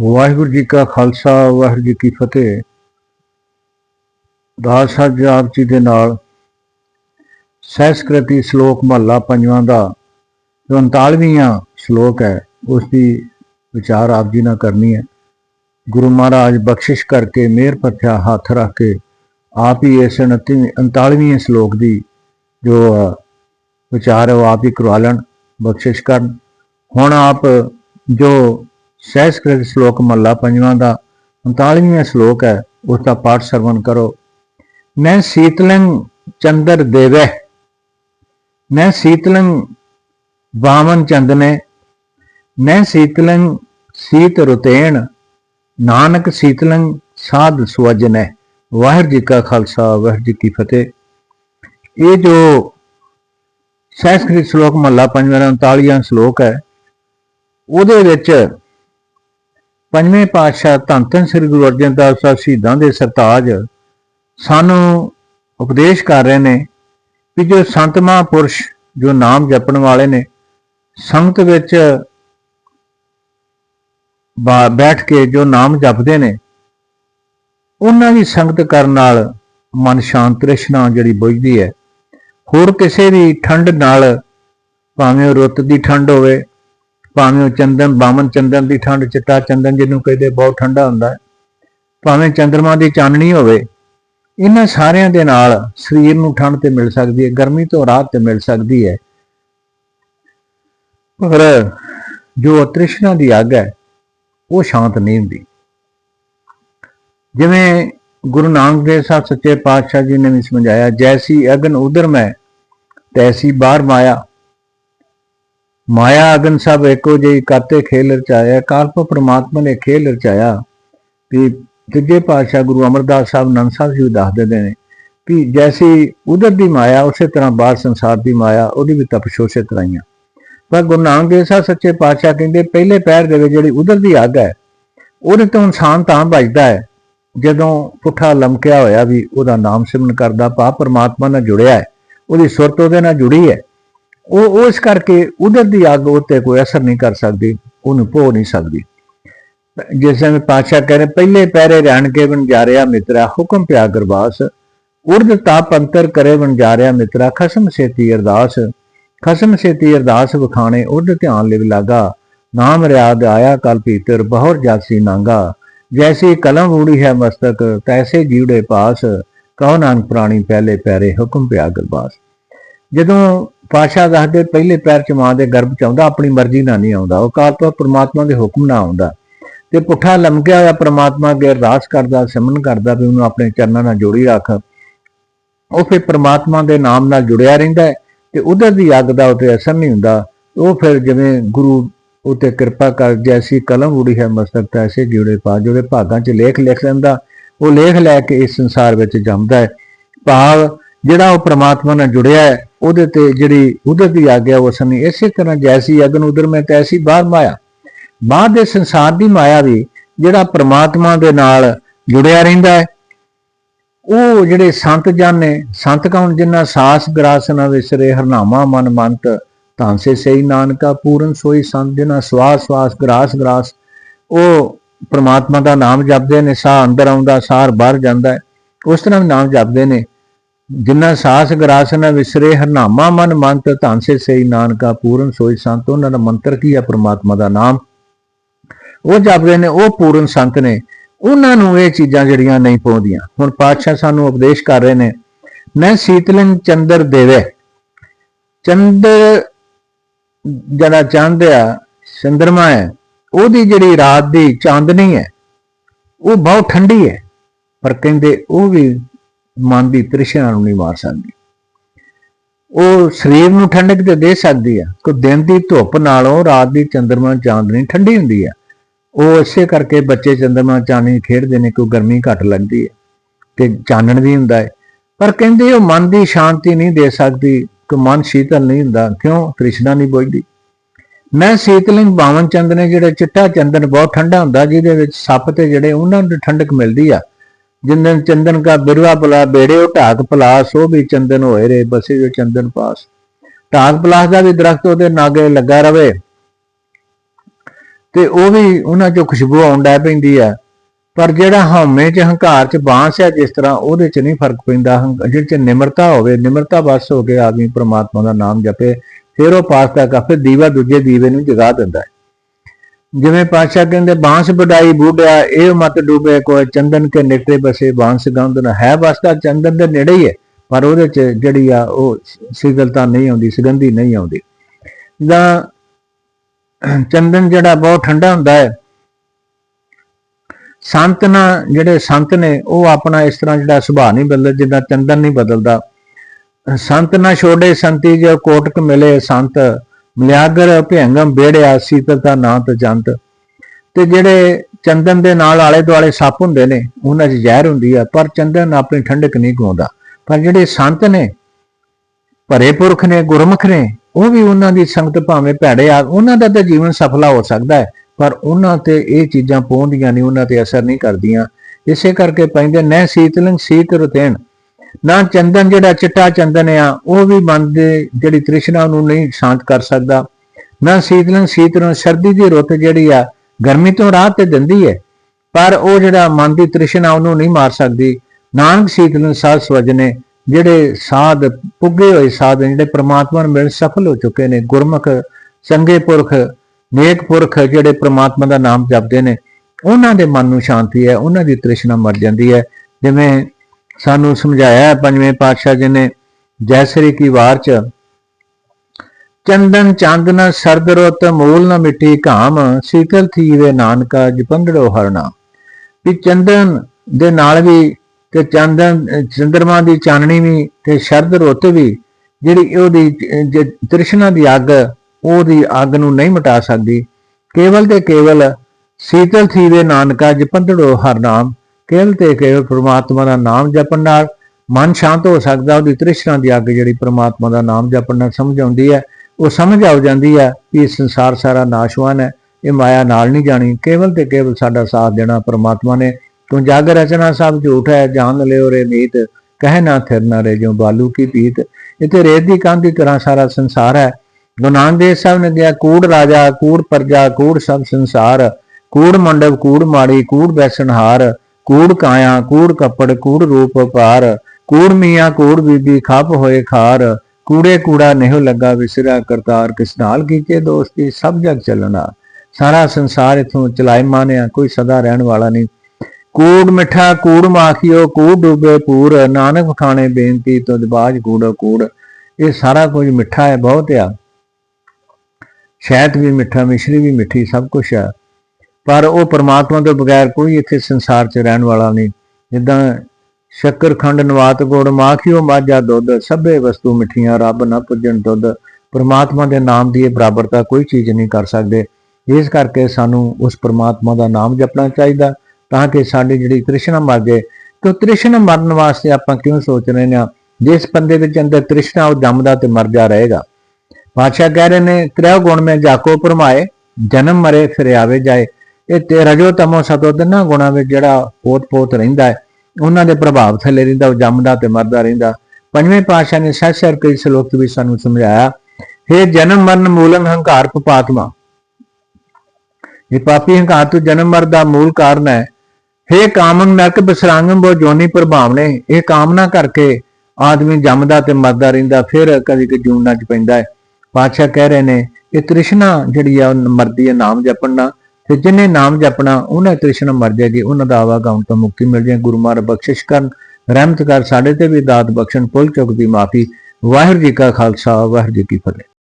ਵਾਹਿਗੁਰੂ ਜੀ ਕਾ ਖਾਲਸਾ, ਵਾਹਿਗੁਰੂ ਜੀ ਕੀ ਫਤਿਹ। ਦਾਸ ਸਾਹਿਬ ਆਪ ਜੀ ਦੇ ਨਾਲ ਸਹਿਸਕ੍ਰਿਤੀ ਸ਼ਲੋਕ ਮਹੱਲਾ ਪੰਜਵਾਂ ਦਾ ਜੋ 39ਵਾਂ ਸ਼ਲੋਕ ਹੈ, ਉਸ ਦੀ ਵਿਚਾਰ ਆਪ ਜੀ ਨਾਲ ਕਰਨੀ ਹੈ। ਗੁਰੂ ਮਹਾਰਾਜ ਬਖਸ਼ਿਸ਼ ਕਰਕੇ, ਮਿਹਰ ਪੱਥਿਆ ਹੱਥ ਰੱਖ ਕੇ ਆਪ ਹੀ ਇਸ 39 39ਵੇਂ ਸ਼ਲੋਕ ਦੀ ਜੋ ਵਿਚਾਰ ਹੈ, ਉਹ ਆਪ ਹੀ ਕਰਵਾ ਲੈਣ, ਬਖਸ਼ਿਸ਼ ਕਰਨ। ਹੁਣ ਆਪ ਜੋ ਸਹਿਸਕ੍ਰਿਤ ਸ਼ਲੋਕ ਮਹੱਲਾ ਪੰਜਵਾਂ ਦਾ 39ਵਾਂ ਸ਼ਲੋਕ ਹੈ, ਉਸ ਦਾ ਪਾਠ ਸਰਵਣ ਕਰੋ। ਮੈਂ ਸੀਤਲੰ ਚੰਦਰ ਦੇਵੈ, ਮੈਂ ਸੀਤਲੰ ਵਾਮਨ ਚੰਦਨੇ, ਮੈਂ ਸੀਤਲੰ ਸੀਤ ਰੁਤੇਣ, ਨਾਨਕ ਸੀਤਲੰ ਸਾਧ ਸੁਵਜਨੈ। ਵਾਹਿਗੁਰੂ ਜੀ ਕਾ ਖਾਲਸਾ, ਵਾਹਿਗੁਰੂ ਜੀ ਕੀ ਫਤਿਹ। ਇਹ ਜੋ ਸੰਸਕ੍ਰਿਤ ਸ਼ਲੋਕ ਮਹੱਲਾ ਪੰਜਵਾਂ ਦਾ 39ਵਾਂ ਸ਼ਲੋਕ ਹੈ, ਉਹਦੇ ਵਿੱਚ ਪੰਜਵੇਂ ਪਾਤਸ਼ਾਹ ਧੰਨ ਧੰਨ ਸ੍ਰੀ ਗੁਰੂ ਅਰਜਨ ਦੇਵ ਸਾਹਿਬ ਸ਼ਹੀਦਾਂ ਦੇ ਸਰਤਾਜ ਸਾਨੂੰ ਉਪਦੇਸ਼ ਕਰ ਰਹੇ ਨੇ ਕਿ ਜੋ ਸੰਤ ਮਹਾਂਪੁਰਸ਼ ਜੋ ਨਾਮ ਜਪਣ ਵਾਲੇ ਨੇ, ਸੰਗਤ ਵਿੱਚ ਬਾ- ਬੈਠ ਕੇ ਜੋ ਨਾਮ ਜਪਦੇ ਨੇ, ਉਹਨਾਂ ਦੀ ਸੰਗਤ ਕਰਨ ਨਾਲ ਮਨ ਸ਼ਾਂਤ ਤ੍ਰਿਸ਼ਨਾ ਜਿਹੜੀ ਬੁਝਦੀ ਹੈ। ਹੋਰ ਕਿਸੇ ਵੀ ਠੰਡ ਨਾਲ ਭਾਵੇਂ ਉਹ ਰੁੱਤ ਦੀ ਠੰਡ ਹੋਵੇ ਭਾਵੇਂ ਉਹ ਚੰਦਨ ਬਾਮਨ ਚੰਦਨ ਦੀ ਠੰਡ ਚਿੱਟਾ ਚੰਦਨ ਜਿਹਨੂੰ ਕਹਿੰਦੇ ਬਹੁਤ ਠੰਡਾ ਹੁੰਦਾ ਹੈ। ਭਾਵੇਂ ਚੰਦਰਮਾ ਦੀ ਚਾਨਣੀ ਹੋਵੇ, ਇਹਨਾਂ ਸਾਰਿਆਂ ਦੇ ਨਾਲ ਸਰੀਰ ਨੂੰ ਠੰਡ ਤੇ ਮਿਲ ਸਕਦੀ ਹੈ, ਗਰਮੀ ਤੋਂ ਰਾਹਤ ਤੇ ਮਿਲ ਸਕਦੀ ਹੈ। ਪਰ ਜੋ ਤ੍ਰਿਸ਼ਨਾ ਦੀ ਅੱਗ ਹੈ, ਉਹ ਸ਼ਾਂਤ ਨਹੀਂ ਹੁੰਦੀ। ਜਿਵੇਂ ਗੁਰੂ ਨਾਨਕ ਦੇਵ ਸਾਹਿਬ ਸੱਚੇ ਪਾਤਸ਼ਾਹ ਜੀ ਨੇ ਵੀ ਸਮਝਾਇਆ, ਜੈਸੀ ਅਗਨ ਉਦਰ ਮੈਂ, ਤੈਸੀ ਬਾਹਰ ਮਾਇਆ ਮਾਇਆ ਅਗਨ ਸਭ ਇੱਕੋ ਜਿਹੀ ਕਰਤੇ ਖੇਲ ਰਚਾਇਆ, ਕਾਲਪ ਪ੍ਰਮਾਤਮਾ ਨੇ ਖੇਲ ਰਚਾਇਆ। ਵੀ ਤੀਜੇ ਪਾਤਸ਼ਾਹ ਗੁਰੂ ਅਮਰਦਾਸ ਸਾਹਿਬ ਨੰਦ ਸਾਹਿਬ ਜੀ ਦੱਸ ਦਿੰਦੇ ਨੇ ਵੀ ਜੈਸੀ ਉਧਰ ਦੀ ਮਾਇਆ, ਉਸੇ ਤਰ੍ਹਾਂ ਬਾਹਰ ਸੰਸਾਰ ਦੀ ਮਾਇਆ, ਉਹਦੀ ਵੀ ਤਪਸ਼ੋਸ਼ੇ ਤਰਾਈਆਂ ਪਰ ਗੁਰੂ ਨਾਨਕ ਦੇਵ ਸਾਹਿਬ ਸੱਚੇ ਪਾਤਸ਼ਾਹ ਕਹਿੰਦੇ, ਪਹਿਲੇ ਪੈਰ ਦੇ ਵਿੱਚ ਜਿਹੜੀ ਉਧਰ ਦੀ ਅੱਗ ਹੈ, ਉਹਦੇ ਤੋਂ ਇਨਸਾਨ ਤਾਂ ਬਚਦਾ ਹੈ। ਜਦੋਂ ਪੁੱਠਾ ਲਮਕਿਆ ਹੋਇਆ ਵੀ ਉਹਦਾ ਨਾਮ ਸਿਮਰਨ ਕਰਦਾ ਪਾ ਪਰਮਾਤਮਾ ਨਾਲ ਜੁੜਿਆ ਹੈ, ਉਹਦੀ ਸੁਰਤ ਉਹਦੇ ਨਾਲ ਜੁੜੀ ਹੈ। ਉਹ ਉਸ ਕਰਕੇ ਉਧਰ ਦੀ ਅੱਗ ਉੱਤੇ ਕੋਈ ਅਸਰ ਨਹੀਂ ਕਰ ਸਕਦੀ, ਉਹਨੂੰ ਭੋ ਨਹੀਂ ਸਕਦੀ। ਜਿਸ ਜਿਵੇਂ ਪਾਤਸ਼ਾਹ ਕਹਿੰਦੇ, ਪਹਿਲੇ ਪੈਰੇ ਰਹਿਣ ਕੇ ਵਣਜਾਰਿਆ ਮਿੱਤਰਾ, ਹੁਕਮ ਪਿਆ ਗਰਵਾਸ ਉਰਦ ਤਾਪ ਅੰਤਰ ਕਰੇ ਵਣਜਾਰਿਆ ਮਿੱਤਰਾ, ਖਸਮ ਸੇਤੀ ਅਰਦਾਸ। ਖਸਮ ਸੇਤੀ ਅਰਦਾਸ ਵਿਖਾਣੇ, ਉਰਦ ਧਿਆਨ ਲਿਵ ਲਾਗਾ। ਨਾਮ ਰਿਆਦ ਆਇਆ ਕਲ ਪੀਤਰ ਬਹੁਰ ਜਾਸੀ ਨਾਂਗਾ। ਜੈਸੀ ਕਲਮ ਊੜੀ ਹੈ ਮਸਤਕ, ਤੈਸੇ ਜੀਵੜੇ ਪਾਸ। ਕਹੋ ਨਾਨਕ ਪ੍ਰਾਣੀ, ਪਹਿਲੇ ਪੈਰੇ ਹੁਕਮ ਪਿਆ ਗਰਵਾਸ ਜਦੋਂ ਪਾਸ਼ਾ ਦੱਸਦੇ ਪਹਿਲੇ ਪੈਰ ਚ ਮਾਂ ਦੇ ਗਰਭ ਚ ਆਉਂਦਾ, ਆਪਣੀ ਮਰਜ਼ੀ ਨਾਲ ਨਹੀਂ ਆਉਂਦਾ। ਉਹ ਕਾਲਪਾ ਪ੍ਰਮਾਤਮਾ ਦੇ ਹੁਕਮ ਨਾਲ ਆਉਂਦਾ। ਤੇ ਪੁੱਠਾ ਲਮਕਿਆ ਹੋਇਆ ਪ੍ਰਮਾਤਮਾ ਅੱਗੇ ਅਰਦਾਸ ਕਰਦਾ, ਸਿਮਰਨ ਕਰਦਾ ਵੀ ਉਹਨੂੰ ਆਪਣੇ ਚਰਨਾਂ ਨਾਲ ਜੋੜੀ ਰੱਖ। ਉਹ ਫਿਰ ਪ੍ਰਮਾਤਮਾ ਦੇ ਨਾਮ ਨਾਲ ਜੁੜਿਆ ਰਹਿੰਦਾ ਤੇ ਉਧਰ ਦੀ ਅੱਗ ਦਾ ਉਤੇ ਅਸਰ ਨਹੀਂ ਹੁੰਦਾ। ਉਹ ਫਿਰ ਜਿਵੇਂ ਗੁਰੂ ਉਤੇ ਕਿਰਪਾ ਕਰ, ਜੈਸੀ ਕਲਮ ਉੜੀ ਹੈ ਮਸਤਕ ਐਸੇ ਜੁੜੇ ਪਾ ਜਿਹੜੇ ਭਾਗਾਂ 'ਚ ਲੇਖ ਲਿਖ ਲੈਂਦਾ, ਉਹ ਲੇਖ ਲੈ ਕੇ ਇਸ ਸੰਸਾਰ ਵਿੱਚ ਜੰਮਦਾ ਹੈ। ਭਾਵ ਜਿਹੜਾ ਉਹ ਪ੍ਰਮਾਤਮਾ ਨਾਲ ਜੁੜਿਆ ਹੈ, ਉਹਦੇ ਤੇ ਜਿਹੜੀ ਉਧਰ ਦੀ ਆਗਿਆ ਉਸ ਨੇ ਇਸੇ ਤਰ੍ਹਾਂ ਜੈਸੀ ਅਗਨ ਉਧਰ ਮੈਂ ਤੈਸੀ ਬਾਹਰ ਮਾਇਆ। ਬਾਹਰ ਦੇ ਸੰਸਾਰ ਦੀ ਮਾਇਆ ਵੀ ਜਿਹੜਾ ਪ੍ਰਮਾਤਮਾ ਦੇ ਨਾਲ ਜੁੜਿਆ ਰਹਿੰਦਾ ਹੈ, ਉਹ ਜਿਹੜੇ ਸੰਤ ਜਨ ਨੇ, ਸੰਤ ਕੌਣ ਜਿਨ੍ਹਾਂ ਸਾਸ ਗਰਾਸ ਨਾ ਵਿਸਰੇ, ਹਰਨਾਮਾ ਮਨ ਮੰਤ ਤਾਂ ਸੇ ਸਈ ਨਾਨਕਾ, ਪੂਰਨ ਸੋਈ ਸੰਤ ਜਿਨ੍ਹਾਂ ਸਵਾਸ ਸਵਾਸ ਗਰਾਸ ਗਰਾਸ, ਉਹ ਪ੍ਰਮਾਤਮਾ ਦਾ ਨਾਮ ਜਪਦੇ ਨੇ, ਸਾਹ ਅੰਦਰ ਆਉਂਦਾ ਸਾਰ ਬਾਹਰ ਜਾਂਦਾ ਉਸ ਤਰ੍ਹਾਂ ਨਾਮ ਜਪਦੇ ਨੇ। ਜਿਨ੍ਹਾਂ ਸਾਸ ਗਰਾਸ ਨਾ ਵਿਸਰੇ, ਹਰਨਾਮਾ ਮਨ ਮੰਤ ਤਾਂ ਸੇ ਸਈ ਨਾਨਕਾ ਪੂਰਨ ਸੋਈ ਸੰਤ, ਉਹਨਾਂ ਦਾ ਮੰਤਰ ਕੀ ਹੈ ਪ੍ਰਮਾਤਮਾ ਦਾ ਨਾਮ। ਉਹ ਜਪਦੇ ਨੇ, ਉਹ ਪੂਰਨ ਸੰਤ ਨੇ। ਉਹਨਾਂ ਨੂੰ ਇਹ ਚੀਜ਼ਾਂ ਜਿਹੜੀਆਂ ਨਹੀਂ ਪਾਉਂਦੀਆਂ ਹੁਣ ਪਾਤਸ਼ਾਹ ਸਾਨੂੰ ਉਪਦੇਸ਼ ਕਰ ਰਹੇ ਨੇ, ਮੈਂ ਸੀਤਲਨ ਚੰਦਰ ਦੇਵੇ। ਚੰਦਰ ਜਿਹੜਾ ਚੰਦ ਆ, ਚੰਦਰਮਾ ਹੈ, ਉਹਦੀ ਜਿਹੜੀ ਰਾਤ ਦੀ ਚਾਂਦਨੀ ਹੈ, ਉਹ ਬਹੁਤ ਠੰਡੀ ਹੈ। ਪਰ ਕਹਿੰਦੇ ਉਹ ਵੀ ਮਨ ਦੀ ਤ੍ਰਿਸ਼ਨਾ ਨੂੰ ਨਹੀਂ ਮਾਰ ਸਕਦੀ। ਉਹ ਸਰੀਰ ਨੂੰ ਠੰਡਕ ਤੇ ਦੇ ਸਕਦੀ ਹੈ ਕੋ ਦਿਨ ਦੀ ਧੁੱਪ ਨਾਲੋਂ ਰਾਤ ਦੀ ਚੰਦਰਮਾ ਚਾਂਦਨੀ ਠੰਡੀ ਹੁੰਦੀ ਹੈ ਉਹ ਇਸੇ ਕਰਕੇ ਬੱਚੇ ਚੰਦਰਮਾ ਚਾਨਣੀ ਖੇਡਦੇ ਨੇ, ਕੋਈ ਗਰਮੀ ਘੱਟ ਲੱਗਦੀ ਹੈ ਤੇ ਚਾਨਣ ਵੀ ਹੁੰਦਾ ਹੈ ਪਰ ਕਹਿੰਦੇ ਉਹ ਮਨ ਦੀ ਸ਼ਾਂਤੀ ਨਹੀਂ ਦੇ ਸਕਦੀ ਕਿ ਮਨ ਸ਼ੀਤਲ ਨਹੀਂ ਹੁੰਦਾ, ਕਿਉਂ? ਤ੍ਰਿਸ਼ਨਾ ਨਹੀਂ ਬੁਝਦੀ। ਮੈਂ ਸੀਤਲਿੰਗ ਬਾਵਨ ਚੰਦ ਨੇ, ਜਿਹੜਾ ਚਿੱਟਾ ਚੰਦਨ ਬਹੁਤ ਠੰਡਾ ਹੁੰਦਾ, ਜਿਹਦੇ ਵਿੱਚ ਸੱਪ ਤੇ ਜਿਹੜੇ ਉਹਨਾਂ ਨੂੰ ਠੰਡਕ ਮਿਲਦੀ ਆ ਜਿੰਦਨ ਚੰਦਨ ਕਾ ਬਿਰਵਾ ਬਲਾ ਬੇੜੇ, ਉਹ ਢਾਕ ਪਲਾਸ ਉਹ ਵੀ ਚੰਦਨ ਹੋਏ ਰੇ ਬਸੇ ਜੋ ਚੰਦਨ ਪਾਸ। ਢਾਕ ਪਲਾਸ ਦਾ ਵੀ ਦਰਖਤ ਉਹਦੇ ਨਾਗੇ ਲੱਗਾ ਰਵੇ। ਤੇ ਉਹ ਵੀ ਉਹਨਾਂ ਚੋਂ ਖੁਸ਼ਬੂ ਆਉਣ ਡੈ ਪੈਂਦੀ ਹੈ ਪਰ ਜਿਹੜਾ ਹਉਮੈ ਚ ਹੰਕਾਰ ਚ ਬਾਂਸ ਹੈ ਜਿਸ ਤਰ੍ਹਾਂ ਉਹਦੇ ਚ ਨਹੀਂ ਫ਼ਰਕ ਪੈਂਦਾ ਹੰਕ- ਜਿਹਦੇ ਚ ਨਿਮਰਤਾ ਹੋਵੇ, ਨਿਮਰਤਾ ਬਸ ਹੋ ਕੇ ਆਦਮੀ ਪ੍ਰਮਾਤਮਾ ਦਾ ਨਾਮ ਜਪੇ, ਫਿਰ ਉਹ ਪਾਸ ਤੱਕ ਆਪੇ ਦੀਵਾ ਦੂਜੇ ਦੀਵੇ ਨੂੰ ਜਗਾ ਦਿੰਦਾ ਹੈ। ਜਿਵੇਂ ਪਾਤਸ਼ਾਹ ਕਹਿੰਦੇ, ਬਾਂਸ ਵਡਾਈ ਬੂਢਿਆ, ਇਹ ਮਤ ਡੂਬੇ ਕੋਈ ਚੰਦਨ ਕੇ ਨੇਟੇ ਬਸੇ, ਬਾਂਸ ਗੰਧ ਨਾ ਹੈ ਬਸਦਾ ਚੰਦਨ ਦੇ ਨੇੜੇ ਹੀ ਹੈ। ਪਰ ਉਹਦੇ ਚ ਜਿਹੜੀ ਆ ਉਹ ਸਿਗਲਤਾ ਨਹੀਂ ਆਉਂਦੀ, ਸੁਗੰਧੀ ਨਹੀਂ ਆਉਂਦੀ। ਜਾਂ ਚੰਦਨ ਜਿਹੜਾ ਬਹੁਤ ਠੰਡਾ ਹੁੰਦਾ ਹੈ, ਸੰਤ ਨਾ ਜਿਹੜੇ ਸੰਤ ਨੇ, ਉਹ ਆਪਣਾ ਇਸ ਤਰ੍ਹਾਂ ਜਿਹੜਾ ਸੁਭਾਅ ਨਹੀਂ ਬਦਲਦਾ, ਜਿੱਦਾਂ ਚੰਦਨ ਨਹੀਂ ਬਦਲਦਾ। ਸੰਤ ਨਾ ਛੋੜੇ ਸੰਤੀ ਜੋ ਕੋਟਕ ਮਿਲੇ, ਸੰਤ ਮਿਲਿਆਗਰ ਭਿਆੰਗਮ ਬੇੜਿਆ ਸੀਤਲਤਾ ਨਾ ਜੰਤ। ਤੇ ਜਿਹੜੇ ਚੰਦਨ ਦੇ ਨਾਲ ਆਲੇ ਦੁਆਲੇ ਸੱਪ ਹੁੰਦੇ ਨੇ, ਉਹਨਾਂ 'ਚ ਜ਼ਹਿਰ ਹੁੰਦੀ ਆ, ਪਰ ਚੰਦਨ ਆਪਣੀ ਠੰਡਕ ਨਹੀਂ ਗਵਾਉਂਦਾ। ਪਰ ਜਿਹੜੇ ਸੰਤ ਨੇ, ਭਰੇ ਪੁਰਖ ਨੇ, ਗੁਰਮੁਖ ਨੇ, ਉਹ ਵੀ ਉਹਨਾਂ ਦੀ ਸੰਗਤ ਭਾਵੇਂ ਭੈੜੇ ਆ, ਉਹਨਾਂ ਦਾ ਤਾਂ ਜੀਵਨ ਸਫਲਾ ਹੋ ਸਕਦਾ ਹੈ, ਪਰ ਉਹਨਾਂ ਤੇ ਇਹ ਚੀਜ਼ਾਂ ਪਹੁੰਚਦੀਆਂ ਨਹੀਂ, ਉਹਨਾਂ ਤੇ ਅਸਰ ਨਹੀਂ ਕਰਦੀਆਂ। ਇਸੇ ਕਰਕੇ ਪੈਂਦੇ ਨਹਿ ਸੀਤਲੰਗ, ਸੀਤ ਰੁਤੇਣ ਨਾ ਚੰਦਨ ਜਿਹੜਾ ਚਿੱਟਾ ਚੰਦਨ ਆ, ਉਹ ਵੀ ਮਨ ਦੇ ਜਿਹੜੀ ਤ੍ਰਿਸ਼ਨਾ ਨੂੰ ਨਹੀਂ ਸ਼ਾਂਤ ਕਰ ਸਕਦਾ। ਨਾ ਸੀਤਲੰਗ ਸੀਤਰੋਂ ਸਰਦੀ ਦੀ ਰੁੱਤ ਜਿਹੜੀ ਆ, ਗਰਮੀ ਤੋਂ ਰਾਹਤ ਤੇ ਦਿੰਦੀ ਹੈ ਪਰ ਉਹ ਜਿਹੜਾ ਮਨ ਦੀ ਤ੍ਰਿਸ਼ਨਾ ਉਹਨੂੰ ਨਹੀਂ ਮਾਰ ਸਕਦੀ। ਨਾਨਕ ਸੀਤਲੰਗ ਸਾਧ ਸਵਜਨੇ, ਜਿਹੜੇ ਸਾਧ, ਪੁੱਗੇ ਹੋਏ ਸਾਧ ਜਿਹੜੇ ਪ੍ਰਮਾਤਮਾ ਨੂੰ ਮਿਲਣ ਸਫਲ ਹੋ ਚੁੱਕੇ ਨੇ, ਗੁਰਮੁਖ, ਚੰਗੇ ਪੁਰਖ, ਨੇਕ ਪੁਰਖ ਜਿਹੜੇ ਪ੍ਰਮਾਤਮਾ ਦਾ ਨਾਮ ਜਪਦੇ ਨੇ, ਉਹਨਾਂ ਦੇ ਮਨ ਨੂੰ ਸ਼ਾਂਤੀ ਹੈ, ਉਹਨਾਂ ਦੀ ਤ੍ਰਿਸ਼ਨਾ ਮਰ ਜਾਂਦੀ ਹੈ। ਜਿਵੇਂ ਸਾਨੂੰ ਸਮਝਾਇਆ ਹੈ ਪੰਜਵੇਂ ਪਾਤਸ਼ਾਹ ਜੀ ਨੇ ਜੈਸਰੀ ਕੀ ਵਾਰ ਚ, ਚੰਦਨ ਚਾਂਦਨ ਸਰਦ ਰੁੱਤ, ਮੂਲ ਨ ਮਿੱਟੀ ਘਾਮ, ਸੀਤਲ ਥੀਵੇ ਨਾਨਕਾ, ਜਪੰਦੜੋ ਹਰਣਾ। ਵੀ ਚੰਦਨ ਦੇ ਨਾਲ ਵੀ ਤੇ ਚੰਦਨ, ਚੰਦਰਮਾ ਦੀ ਚਾਨਣੀ ਵੀ ਤੇ ਸ਼ਰਦ ਰੁੱਤ ਵੀ, ਜਿਹੜੀ ਉਹਦੀ, ਜ- ਤ੍ਰਿਸ਼ਨਾ ਦੀ ਅੱਗ, ਉਹਦੀ ਅੱਗ ਨੂੰ ਨਹੀਂ ਮਿਟਾ ਸਕਦੀ। ਕੇਵਲ ਤੇ ਕੇਵਲ ਸੀਤਲ ਥੀਵੇ ਨਾਨਕਾ, ਜਪੰਦੜੋ ਹਰ ਨਾਮ ਕੇਵਲ ਤੇ ਕੇਵਲ ਪ੍ਰਮਾਤਮਾ ਦਾ ਨਾਮ ਜਪਣ ਨਾਲ ਮਨ ਸ਼ਾਂਤ ਹੋ ਸਕਦਾ, ਉਹਦੀ ਤ੍ਰਿਸ਼ਨਾ ਦੀ ਅੱਗ ਜਿਹੜੀ ਪ੍ਰਮਾਤਮਾ ਦਾ ਨਾਮ ਜਪਣ ਨਾਲ ਸਮਝ ਆਉਂਦੀ ਹੈ, ਉਹ ਸਮਝ ਆ ਜਾਂਦੀ ਹੈ ਕਿ ਇਹ ਸੰਸਾਰ ਸਾਰਾ ਨਾਸ਼ਵਾਨ ਹੈ, ਇਹ ਮਾਇਆ ਨਾਲ ਨਹੀਂ ਜਾਣੀ, ਕੇਵਲ ਤੇ ਕੇਵਲ ਸਾਡਾ ਸਾਥ ਦੇਣਾ ਪ੍ਰਮਾਤਮਾ ਨੇ। ਤੂੰ ਜਾਗ ਰਚਨਾ ਸਭ ਝੂਠ ਹੈ ਜਾਣ ਲਿਓ ਰੇ ਨੀਤ ਕਹਿ ਨਾ ਥਿਰ ਨਾ ਰੇ ਜੋ ਬਾਲੂ ਕੀ ਪੀਤ ਇਤੇ ਰੇਤ ਦੀ ਕੰਧ ਦੀ ਤਰ੍ਹਾਂ ਸਾਰਾ ਸੰਸਾਰ ਹੈ। ਗੁਰੂ ਨਾਨਕ ਦੇਵ ਸਾਹਿਬ ਨੇ ਕਿਹਾ, ਕੂੜ ਰਾਜਾ, ਕੂੜ ਪਰਜਾ, ਕੂੜ ਸਭ ਸੰਸਾਰ, ਕੂੜ ਮੰਡਪ, ਕੂੜ ਮਾੜੀ, ਕੂੜ ਬੈਸਣਹਾਰ ਕੂੜ ਕਾਇਆ, ਕੂੜ ਕੱਪੜ, ਕੂੜ ਰੂਪ ਪਾਰ ਕੂੜ ਮੀਆਂ, ਕੂੜ ਬੀਬੀ, ਖੱਪ ਹੋਏ ਖਾਰ, ਕੂੜੇ ਕੂੜਾ ਨਹੀਂ ਲੱਗਾ ਵਿਸਰਾ ਕਰਤਾਰ, ਕਿਸ ਨਾਲ ਕੀਤੇ ਦੋਸਤੀ ਸਭ ਜਗ ਚੱਲਣਾ। ਸਾਰਾ ਸੰਸਾਰ ਇਥੋਂ ਚਲਾਇਮਾਨ ਆ ਕੋਈ ਸਦਾ ਰਹਿਣ ਵਾਲਾ ਨਹੀਂ। ਕੂੜ ਮਿੱਠਾ, ਕੂੜ ਮਾਖਿਓ, ਕੂੜ ਡੂਬੇ ਪੂਰ, ਨਾਨਕ ਵਖਾਣੇ ਬੇਨਤੀ, ਤੁਧ ਬਾਜ ਕੂੜ ਕੂੜ। ਇਹ ਸਾਰਾ ਕੁਝ ਮਿੱਠਾ ਹੈ, ਬਹੁਤ ਆ। ਸ਼ਹਿਦ ਵੀ ਮਿੱਠਾ, ਮਿਸ਼ਰੀ ਵੀ ਮਿੱਠੀ, ਸਭ ਕੁਝ ਆ। ਪਰ ਉਹ ਪਰਮਾਤਮਾ ਤੋਂ ਬਗੈਰ ਕੋਈ ਇੱਥੇ ਸੰਸਾਰ 'ਚ ਰਹਿਣ ਵਾਲਾ ਨਹੀਂ। ਜਿੱਦਾਂ ਸ਼ੱਕਰ ਖੰਡ, ਨਵਾਤ ਗੁੜ ਮਾਖਿਓ ਮਾਝਾ ਦੁੱਧ, ਸਭੇ ਵਸਤੂ ਮਿੱਠੀਆਂ, ਰੱਬ ਨਾ ਪੁੱਜਣ ਦੁੱਧ। ਪਰਮਾਤਮਾ ਦੇ ਨਾਮ ਦੀ ਇਹ ਬਰਾਬਰਤਾ ਕੋਈ ਚੀਜ਼ ਨਹੀਂ ਕਰ ਸਕਦੇ। ਇਸ ਕਰਕੇ ਸਾਨੂੰ ਉਸ ਪਰਮਾਤਮਾ ਦਾ ਨਾਮ ਜਪਣਾ ਚਾਹੀਦਾ ਤਾਂ ਕਿ ਸਾਡੀ ਜਿਹੜੀ ਤ੍ਰਿਸ਼ਨਾ ਮਰ ਜਾਏ। ਤੇ ਤ੍ਰਿਸ਼ਨਾ ਮਰਨ ਵਾਸਤੇ ਆਪਾਂ ਕਿਉਂ ਸੋਚ ਰਹੇ ਹਾਂ ਜਿਸ ਬੰਦੇ ਦੇ ਅੰਦਰ ਤ੍ਰਿਸ਼ਨਾ ਉਹ ਜੰਮਦਾ ਤੇ ਮਰ ਜਾ ਰਹੇਗਾ। ਪਾਤਸ਼ਾਹ ਕਹਿ ਰਹੇ ਨੇ ਤ੍ਰੈ ਗੁਣ ਮੈਂ ਜਾਕੋ ਪਰਮਾਏ ਜਨਮ ਮਰੇ ਫਿਰ ਆਵੇ ਜਾਏ। ਇਹ ਤੇ ਰਜੋ ਤਮੋ ਸਤੋ ਤਿੰਨਾਂ ਗੁਣਾਂ ਵਿੱਚ ਜਿਹੜਾ ਪੋਤ ਪੋਤ ਰਹਿੰਦਾ ਹੈ, ਉਹਨਾਂ ਦੇ ਪ੍ਰਭਾਵ ਥੱਲੇ ਰਹਿੰਦਾ, ਉਹ ਜੰਮਦਾ ਤੇ ਮਰਦਾ ਰਹਿੰਦਾ। ਪੰਜਵੇਂ ਪਾਤਸ਼ਾਹ ਨੇ ਸੱਚ ਸਰ ਕਈ ਸ਼ਲੋਕ ਵਿੱਚ ਸਾਨੂੰ ਸਮਝਾਇਆ हे ਜਨਮ ਮਰਨ ਮੂਲੰ ਹੰਕਾਰ ਪਪਾਤਮਾ ਇਹ ਪਾਪੀ ਹੰਕਾਰ ਤੋਂ ਜਨਮ ਮਰਨ ਦਾ ਮੂਲ ਕਾਰਨ ਹੈ। हे ਕਾਮਨ ਨਰਕ ਬਸਰਾਂਗਮ ਬੋ ਜੋਨੀ ਪ੍ਰਭਾਵਨੇ, ਇਹ ਕਾਮਨਾ ਕਰਕੇ ਆਦਮੀ ਜੰਮਦਾ ਤੇ ਮਰਦਾ ਰਹਿੰਦਾ, ਫਿਰ ਕਦੀ ਕਿ ਜੂਨਾ ਚ ਪੈਂਦਾ ਹੈ। ਪਾਤਸ਼ਾਹ ਕਹਿ ਰਹੇ ਨੇ, ਇਹ ਤ੍ਰਿਸ਼ਨਾ ਜਿਹੜੀ ਆ, ਉਹ ਮਰਦੀ ਹੈ, ਨਾਮ ਜਪਣ ਨਾਲ। ਤੇ ਜਿਹਨੇ ਨਾਮ ਜਪਣਾ, ਉਹਨਾਂ ਕ੍ਰਿਸ਼ਨ ਮਰ ਜਾਏਗੀ, ਉਹਨਾਂ ਦਾ ਆਵਾਗਾਮ ਤੋਂ ਮੁਕਤੀ ਮਿਲ ਜਾਏ ਗੁਰੂ ਮਹਾਰਾਜ ਬਖਸ਼ਿਸ਼ ਕਰਨ, ਰਹਿਮਤ ਕਰ, ਸਾਡੇ ਤੇ ਵੀ ਦਾਤ ਬਖਸ਼ਣ, ਪੁੱਲ ਚੁੱਕ ਦੀ ਮਾਫੀ। ਵਾਹਿਗੁਰੂ ਜੀ ਕਾ ਖਾਲਸਾ, ਵਾਹਿਗੁਰੂ ਜੀ ਕੀ ਫਤਿਹ।